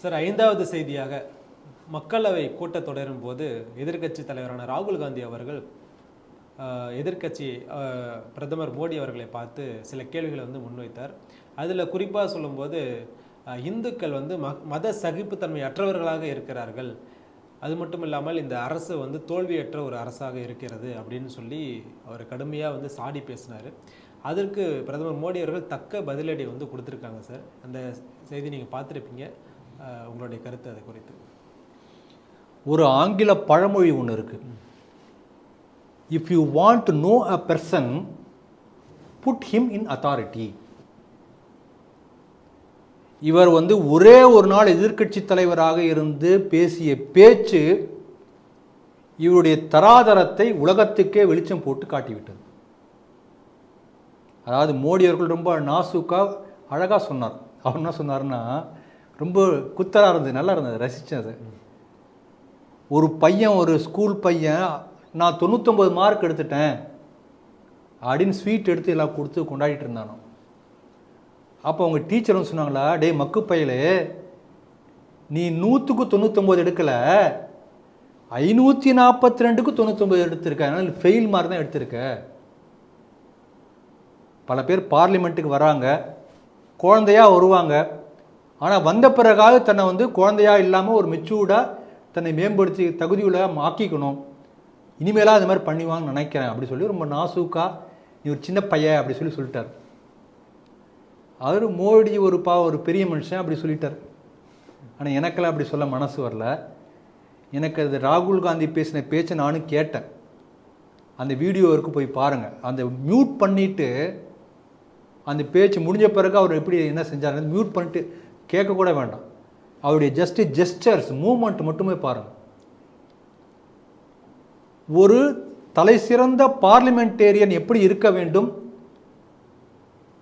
Sir ஐந்தாவது செய்தியாக மக்களவை கூட்டத்தொடரும் போது எதிர்க்கட்சி தலைவரான ராகுல் காந்தி அவர்கள் எதிர்க்கட்சி பிரதமர் மோடி அவர்களை பார்த்து சில கேள்விகளை வந்து முன்வைத்தார். அதில் குறிப்பாக சொல்லும்போது இந்துக்கள் வந்து ம மத சகிப்புத்தன்மை அற்றவர்களாக இருக்கிறார்கள். அது மட்டும் இல்லாமல் இந்த அரசு வந்து தோல்வியற்ற ஒரு அரசாக இருக்கிறது அப்படின்னு சொல்லி அவர் கடுமையாக வந்து சாடி பேசினார். அதற்கு பிரதமர் மோடி அவர்கள் தக்க பதிலடி வந்து கொடுத்துருக்காங்க சார். அந்த செய்தி நீங்கள் பார்த்துருப்பீங்க. உங்களுடைய கருத்து அது குறித்து. ஒரு ஆங்கில பழமொழி ஒன்று இருக்கு. If you want to know a person put him in authority இவர் வந்து ஒரே ஒரு நாள் எதிர்க்கட்சி தலைவராக இருந்து பேசிய பேச்சு இவருடைய தராதரத்தை உலகத்துக்கே வெளிச்சம் போட்டு காட்டிவிட்டது. அதாவது மோடி அவர்கள் ரொம்ப நாசுக்காக அழகாக சொன்னார். அவர் என்ன சொன்னார்னா ரொம்ப குத்தலாக இருந்தது நல்லா இருந்தது ரசித்தேன் அது ஒரு பையன் ஒரு ஸ்கூல் பையன் நான் தொண்ணூத்தொம்பது மார்க் எடுத்துட்டேன். அப்படின்னு ஸ்வீட் எடுத்து எல்லாம் கொடுத்து கொண்டாடிட்டு இருந்தானோ. அப்போ அவங்க டீச்சர் வந்து சொன்னாங்களா டே மக்கு பயலே நீ நூற்றுக்கு தொண்ணூத்தொம்பது எடுக்கல. ஐநூற்றி நாற்பத்தி ரெண்டுக்கு தொண்ணூத்தொம்பது எடுத்திருக்க. அதனால் ஃபெயில் மார்க் தான் எடுத்திருக்க. பல பேர் பார்லிமெண்ட்டுக்கு வராங்க. குழந்தையாக வருவாங்க. ஆனால் வந்த பிறகாவது தன்னை வந்து குழந்தையா இல்லாமல் ஒரு மெச்சூர்டாக தன்னை மேம்படுத்தி தகுதியுள்ள ஆக்கிக்கணும். இனிமேலாக அது மாதிரி பண்ணிவாங்கன்னு நினைக்கிறேன் அப்படி சொல்லி ரொம்ப நாசூக்கா நீ ஒரு சின்ன பையன் அப்படி சொல்லி சொல்லிட்டார். அவர் மோடி ஒரு பா ஒரு பெரிய மனுஷன் அப்படி சொல்லிட்டார். ஆனால் எனக்கெல்லாம் அப்படி சொல்ல மனசு வரல. எனக்கு அது ராகுல் காந்தி பேசின பேச்சை நானும் கேட்டேன். அந்த வீடியோ போய் பாருங்கள் அந்த மியூட் பண்ணிவிட்டு அந்த பேச்சு முடிஞ்ச பிறகு அவர் எப்படி என்ன செஞ்சார் மியூட் பண்ணிட்டு கேட்கக்கூட வேண்டாம். அவருடைய ஜஸ்ட் ஜெஸ்டர்ஸ் மூமெண்ட் மட்டுமே பாருங்கள் ஒரு தலை சிறந்த பார்லிமெண்டேரியன் எப்படி இருக்க வேண்டும்?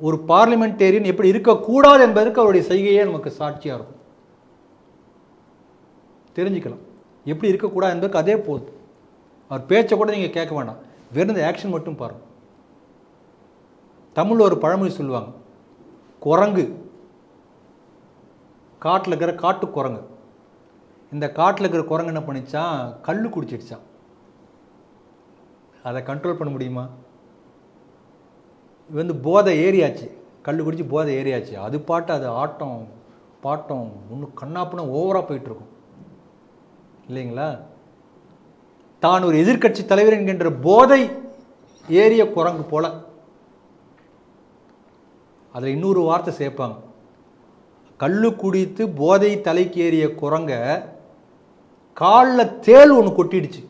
ஒரு பார்லிமெண்டேரியன் எப்படி இருக்கக்கூடாது என்பதற்கு அவருடைய செய்கையே நமக்கு சாட்சியாக இருக்கும். தெரிஞ்சுக்கலாம். எப்படி இருக்கக்கூடாது என்பதற்கு அதே போதும் அவர் பேச்சை கூட நீங்கள் கேட்க வேண்டாம். வெறும் இந்த ஆக்ஷன் மட்டும் பாருங்கள் தமிழில் ஒரு பழமொழி சொல்லுவாங்க. குரங்கு. காட்டில் இருக்கிற காட்டு குரங்கு. இந்த காட்டில் இருக்கிற குரங்கு என்ன பண்ணிச்சான் கல் குடிச்சிடுச்சான் அதை கண்ட்ரோல் பண்ண முடியுமா? இது வந்து போதை ஏறியாச்சு. கல் குடிச்சு போதை ஏறியாச்சு. அது பாட்டு அது ஆட்டம் பாட்டம் ஒன்று கண்ணாப்புனா ஓவராக போயிட்டுருக்கும். இல்லைங்களா? தான் ஒரு எதிர்க்கட்சி தலைவர் என்கின்ற போதை ஏறிய குரங்கு போல. அதில் இன்னொரு வார்த்தை சேர்ப்பாங்க. கல்லு குடித்து போதை தலைக்கு ஏறிய குரங்க காலில் தேள் ஒன்று கொட்டிடுச்சு.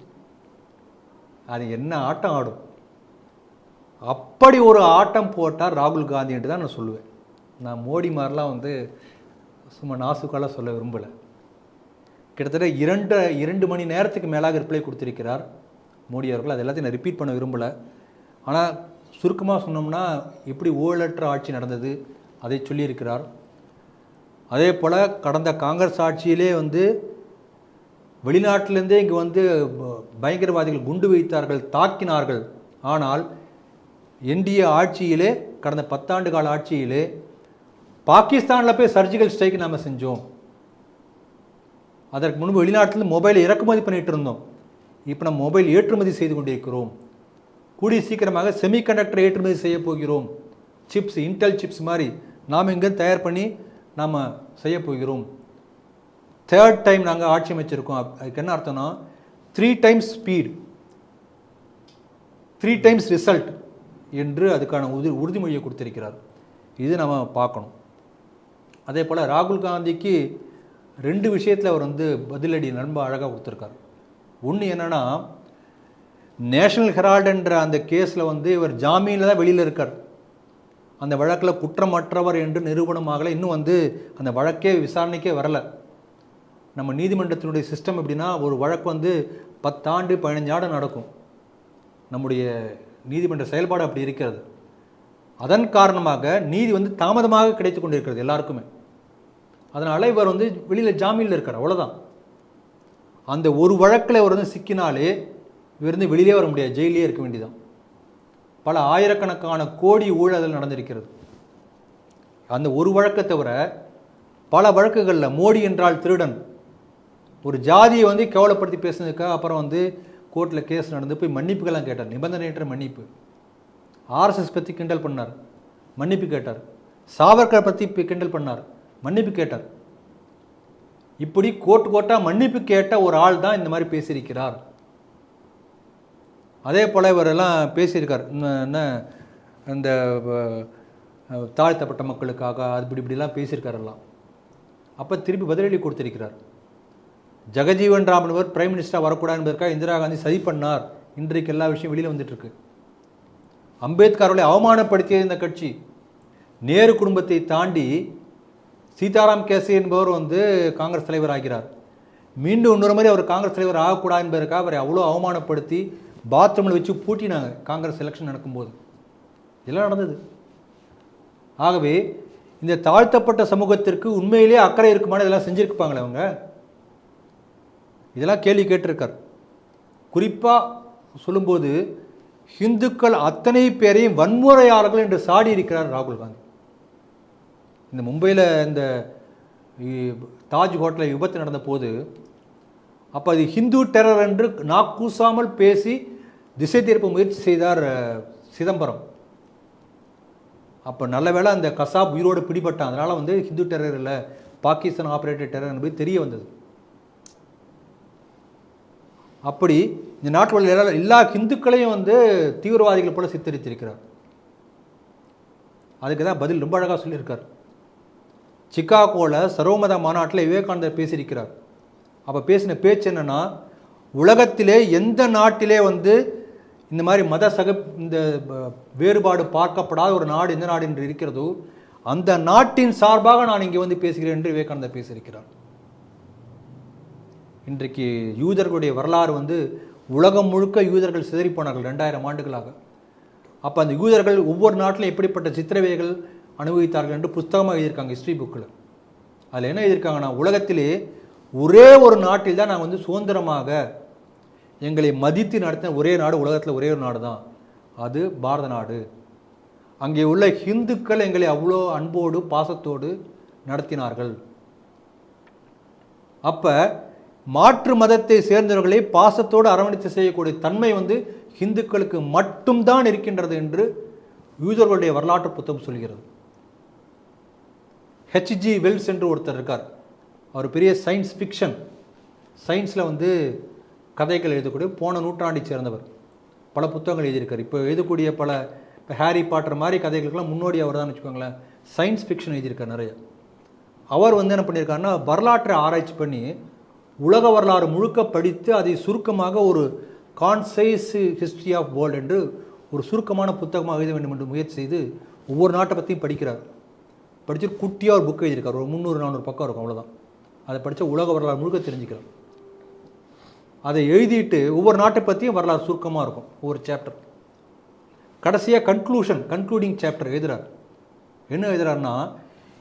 அது என்ன ஆட்டம் ஆடும்? அப்படி ஒரு ஆட்டம் போட்டால் ராகுல் காந்தின்ட்டு தான் நான் சொல்லுவேன். நான் மோடி மாதிரிலாம் வந்து சும்மா நாசுக்கால சொல்ல விரும்பலை. கிட்டத்தட்ட இரண்டு இரண்டு மணி நேரத்துக்கு மேலாக ரிப்ளை கொடுத்துருக்கிறார் மோடி அவர்கள். அது எல்லாத்தையும் நான் ரிப்பீட் பண்ண விரும்பலை. ஆனால் சுருக்கமாக சொன்னோம்னா எப்படி ஊழலற்ற ஆட்சி நடந்தது அதை சொல்லியிருக்கிறார். அதே போல் கடந்த காங்கிரஸ் ஆட்சியிலே வந்து வெளிநாட்டிலேருந்தே இங்கே வந்து ப- பயங்கரவாதிகள் குண்டு வைத்தார்கள் தாக்கினார்கள். ஆனால் என்டிஏ ஆட்சியிலே கடந்த பத்தாண்டு கால ஆட்சியிலே பாகிஸ்தானில் போய் சர்ஜிக்கல் ஸ்ட்ரைக் நாம் செஞ்சோம். அதற்கு முன்பு வெளிநாட்டிலிருந்து மொபைலை இறக்குமதி பண்ணிகிட்டு இருந்தோம். இப்போ நம்ம மொபைல் ஏற்றுமதி செய்து கொண்டிருக்கிறோம். கூடிய சீக்கிரமாக செமிகண்டக்டர் ஏற்றுமதி செய்ய போகிறோம். சிப்ஸ் இன்டெல் சிப்ஸ் மாதிரி நாம் இங்கே தயார் பண்ணி நாம் செய்ய போகிறோம். தேர்ட் டைம் நாங்கள் ஆட்சி அமைச்சிருக்கோம். அதுக்கு என்ன அர்த்தம்னா three times speed three times result என்று அதுக்கான உறுதி உறுதிமொழியை கொடுத்திருக்கிறார். இது நம்ம பார்க்கணும். அதே போல் ராகுல் காந்திக்கு ரெண்டு விஷயத்தில் அவர் வந்து பதிலடி ரொம்ப அழகாக கொடுத்துருக்காரு. ஒன்று என்னன்னா நேஷனல் ஹெரால்டுன்ற அந்த கேஸில் வந்து இவர் ஜாமீனில் தான் வெளியில் இருக்கார். அந்த வழக்கில் குற்றமற்றவர் என்று நிரூபணமாகலை இன்னும் வந்து அந்த வழக்கே விசாரணைக்கே வரலை. நம்ம நீதிமன்றத்தினுடைய சிஸ்டம் எப்படின்னா ஒரு வழக்கு வந்து பத்தாண்டு பதினஞ்சு ஆண்டு நடக்கும். நம்முடைய நீதிமன்ற செயல்பாடு அப்படி இருக்கிறது. அதன் காரணமாக நீதி வந்து தாமதமாக கிடைத்து கொண்டிருக்கிறது எல்லாருக்குமே. அதனால் இவர் வந்து வெளியில் ஜாமீனில் இருக்கார் அவ்வளோதான் அந்த ஒரு வழக்கில் இவர் வந்து சிக்கினாலே இவர் வந்து வெளியிலே வர முடியாது ஜெயிலே இருக்க வேண்டியதான் பல ஆயிரக்கணக்கான கோடி ஊழல் நடந்திருக்கிறது. அந்த ஒரு வழக்கை தவிர பல வழக்குகளில் மோடி என்றால் திருடன். ஒரு ஜாதியை வந்து கேவலப்படுத்தி பேசினதுக்காக அப்புறம் வந்து கோர்ட்டில் கேஸ் நடந்து போய் மன்னிப்புகள்லாம் கேட்டார். நிபந்தனையற்ற மன்னிப்பு. ஆர்எஸ்எஸ் பற்றி கிண்டல் பண்ணார். மன்னிப்பு கேட்டார். சாவர்கர் பற்றி இப்போ கிண்டல் பண்ணார். மன்னிப்பு கேட்டார். இப்படி கோர்ட் கோர்ட்டாக மன்னிப்பு கேட்ட ஒரு ஆள் தான் இந்த மாதிரி பேசியிருக்கிறார். அதே போல் இவரெல்லாம் பேசியிருக்கார். என்ன இந்த தாழ்த்தப்பட்ட மக்களுக்காக அப்படி இப்படி இப்படிலாம் பேசியிருக்காரெல்லாம் அப்போ திருப்பி பதிலடி கொடுத்திருக்கிறார். ஜெகஜீவன் ராம் என்பவர் பிரைம் மினிஸ்டராக வரக்கூடாது என்பதற்காக இந்திரா காந்தி சதி பண்ணார். இன்றைக்கு எல்லா விஷயம் வெளியில் வந்துட்டுருக்கு. இருக்கு அவமானப்படுத்திய இந்த கட்சி நேரு குடும்பத்தை தாண்டி சீதாராம் கேசி என்பவர் வந்து காங்கிரஸ் தலைவர் ஆகிறார். மீண்டும் இன்னொரு மாதிரி அவர் காங்கிரஸ் தலைவர் ஆகக்கூடாது என்பதற்காக அவரை அவ்வளோ அவமானப்படுத்தி பாத்ரூமில் வச்சு பூட்டினாங்க காங்கிரஸ் எலெக்ஷன் நடக்கும்போது. இதெல்லாம் நடந்தது. ஆகவே இந்த தாழ்த்தப்பட்ட சமூகத்திற்கு உண்மையிலே அக்கறை இருக்குமான இதெல்லாம் செஞ்சுருப்பாங்களே அவங்க? இதெல்லாம் கேள்வி கேட்டிருக்கார். குறிப்பாக சொல்லும்போது ஹிந்துக்கள் அத்தனை பேரையும் வன்முறையாளர்கள் என்று சாடி இருக்கிறார் ராகுல் காந்தி. இந்த மும்பையில் இந்த தாஜ் ஹோட்டலில் விபத்து நடந்த போது அப்போ அது ஹிந்து டெரர் என்று நாக்கூசாமல் பேசி திசை திருப்ப முயற்சி செய்தார் சிதம்பரம். அப்போ நல்ல வேளை அந்த கசாப் உயிரோடு பிடிபட்டான். அதனால் வந்து ஹிந்து டெரர் இல்லை பாகிஸ்தான் ஆப்ரேட்டட் டெரர் என்பது தெரிய வந்தது. அப்படி இந்த நாட்டில் உள்ள எல்லா- ஹிந்துக்களையும் வந்து தீவிரவாதிகள் போல சித்தரித்திருக்கிறார். அதுக்கு தான் பதில் ரொம்ப அழகாக சொல்லியிருக்கார். சிக்காகோவில் சர்வமத மாநாட்டில் விவேகானந்தர் பேசியிருக்கிறார். அப்போ பேசின பேச்சு என்னென்னா உலகத்திலே எந்த நாட்டிலே வந்து இந்த மாதிரி மத சக இந்த வேறுபாடு பார்க்கப்படாத ஒரு நாடு எந்த நாடு என்று இருக்கிறதோ அந்த நாட்டின் சார்பாக நான் இங்கே வந்து பேசுகிறேன் என்று விவேகானந்தர் பேசியிருக்கிறார். இன்றைக்கு யூதர்களுடைய வரலாறு வந்து உலகம் முழுக்க யூதர்கள் சிதறிப்போனார்கள் ரெண்டாயிரம் ஆண்டுகளாக. அப்போ அந்த யூதர்கள் ஒவ்வொரு நாட்டிலும் எப்படிப்பட்ட சித்திரவைகள் அனுபவித்தார்கள் என்று புஸ்தகமாக எழுதியிருக்காங்க ஹிஸ்ட்ரி புக்கில் அதில் என்ன எழுதியிருக்காங்கன்னா உலகத்திலே ஒரே ஒரு நாட்டில் தான் நாங்கள் வந்து சுதந்திரமாக எங்களை மதித்து நடத்தின ஒரே நாடு உலகத்தில் ஒரே ஒரு நாடு தான் அது பாரத நாடு. அங்கே உள்ள ஹிந்துக்கள் எங்களை அவ்வளோ அன்போடு பாசத்தோடு நடத்தினார்கள். அப்போ மாற்று மதத்தை சேர்ந்தவர்களை பாசத்தோடு அரவணைத்து செய்யக்கூடிய தன்மை வந்து ஹிந்துக்களுக்கு மட்டும்தான் இருக்கின்றது என்று யூதர்களுடைய வரலாற்று புத்தகம் சொல்கிறது. ஹெச்ஜி வெல்ஸ் என்று ஒருத்தர் இருக்கார். அவர் பெரிய சயின்ஸ் ஃபிக்ஷன் சயின்ஸில் வந்து கதைகள் எழுதக்கூடிய போன நூற்றாண்டை சேர்ந்தவர். பல புத்தகங்கள் எழுதியிருக்கார். இப்போ எழுதக்கூடிய பல இப்போ ஹாரி பாட்டர் மாதிரி கதைகளுக்கெல்லாம் முன்னோடி அவர் தான் வச்சுக்கோங்களேன். சயின்ஸ் ஃபிக்ஷன் எழுதியிருக்கார் நிறைய. அவர் வந்து என்ன பண்ணியிருக்காருன்னா வரலாற்றை ஆராய்ச்சி பண்ணி உலக வரலாறு முழுக்க படித்து அதை சுருக்கமாக ஒரு கான்சைஸ் ஹிஸ்ட்ரி ஆஃப் வேர்ல்டு என்று ஒரு சுருக்கமான புத்தகமாக எழுத வேண்டும் என்று முயற்சி செய்து ஒவ்வொரு நாட்டை பற்றியும் படிக்கிறார். படித்து குட்டியாக ஒரு புக் எழுதியிருக்கார். ஒரு முந்நூறு நானூறு பக்கம் இருக்கும் அவ்வளோதான் அதை படித்தா உலக வரலாறு முழுக்க தெரிஞ்சுக்கிறார் அதை எழுதிட்டு ஒவ்வொரு நாட்டை பற்றியும் வரலாறு சுருக்கமாக இருக்கும் ஒவ்வொரு சாப்டர் கடைசியாக கன்க்ளூஷன் கன்க்ளூடிங் சாப்டர் எழுதுறார். என்ன எழுதுறாருன்னா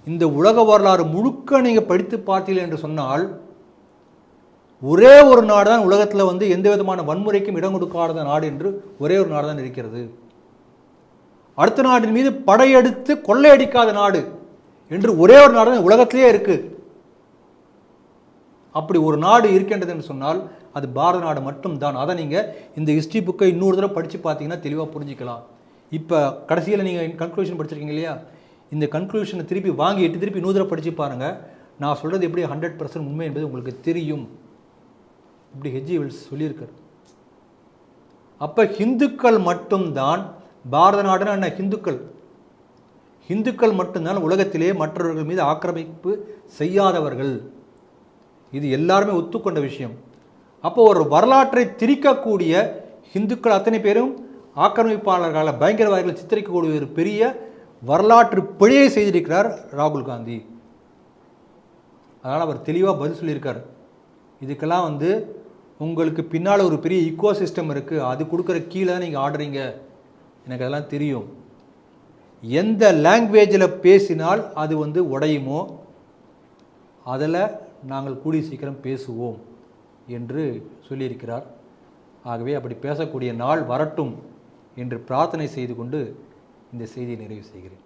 இந்த உலக வரலாறு முழுக்க நீங்கள் படித்து பார்த்தீர்கள் என்று சொன்னால் ஒரே ஒரு நாடு தான் உலகத்தில் வந்து எந்த விதமான வன்முறைக்கும் இடம் கொடுக்காத நாடு என்று ஒரே ஒரு நாடு தான் இருக்கிறது. அடுத்த நாட்டின் மீது படையெடுத்து கொள்ளையடிக்காத நாடு என்று ஒரே ஒரு நாடு தான் உலகத்திலே இருக்கு. அப்படி ஒரு நாடு இருக்கின்றது என்று சொன்னால் அது பாரத நாடு மட்டும்தான். அதை நீங்கள் இந்த ஹிஸ்ட்ரி புக்கை இன்னொரு தடவை படித்து பார்த்தீங்கன்னா தெளிவாக புரிஞ்சுக்கலாம். இப்போ கடைசியில் நீங்கள் கன்க்ளூஷன் படிச்சிருக்கீங்க இல்லையா? இந்த கன்க்ளூஷனை திருப்பி வாங்கிட்டு திருப்பி இன்னொரு தடவை படித்து பாருங்கள் நான் சொல்கிறது எப்படி ஹண்ட்ரட் பர்சன்ட் உண்மை என்பது உங்களுக்கு தெரியும். இப்படி ஹெஜ்ஜி வில்ஸ் சொல்லியிருக்கார். அப்போ ஹிந்துக்கள் மட்டும்தான் பாரத நாடுனா என்ன ஹிந்துக்கள்? ஹிந்துக்கள் மட்டும்தான் உலகத்திலே மற்றவர்கள் மீது ஆக்கிரமிப்பு செய்யாதவர்கள். இது எல்லாருமே ஒத்துக்கொண்ட விஷயம். அப்போ ஒரு வரலாற்றை திரிக்கக்கூடிய ஹிந்துக்கள் அத்தனை பேரும் ஆக்கிரமிப்பாளர்களால் பயங்கரவாதிகள் சித்தரிக்கக்கூடிய ஒரு பெரிய வரலாற்று பிழையை செய்திருக்கிறார் ராகுல் காந்தி. அதனால் அவர் தெளிவாக பதில் சொல்லியிருக்கார். இதுக்கெல்லாம் வந்து உங்களுக்கு பின்னால் ஒரு பெரிய இக்கோ சிஸ்டம் இருக்குது அது கொடுக்குற கீழே தான் நீங்கள் ஆடுறீங்க. எனக்கு அதெல்லாம் தெரியும். எந்த லாங்குவேஜில் பேசினால் அது வந்து உடையுமோ அதில் நாங்கள் கூடிய சீக்கிரம் பேசுவோம். என்று சொல்லியிருக்கிறார். ஆகவே அப்படி பேசக்கூடிய நாள் வரட்டும் என்று பிரார்த்தனை செய்து கொண்டு இந்த செய்தியை நிறைவு செய்கிறேன்.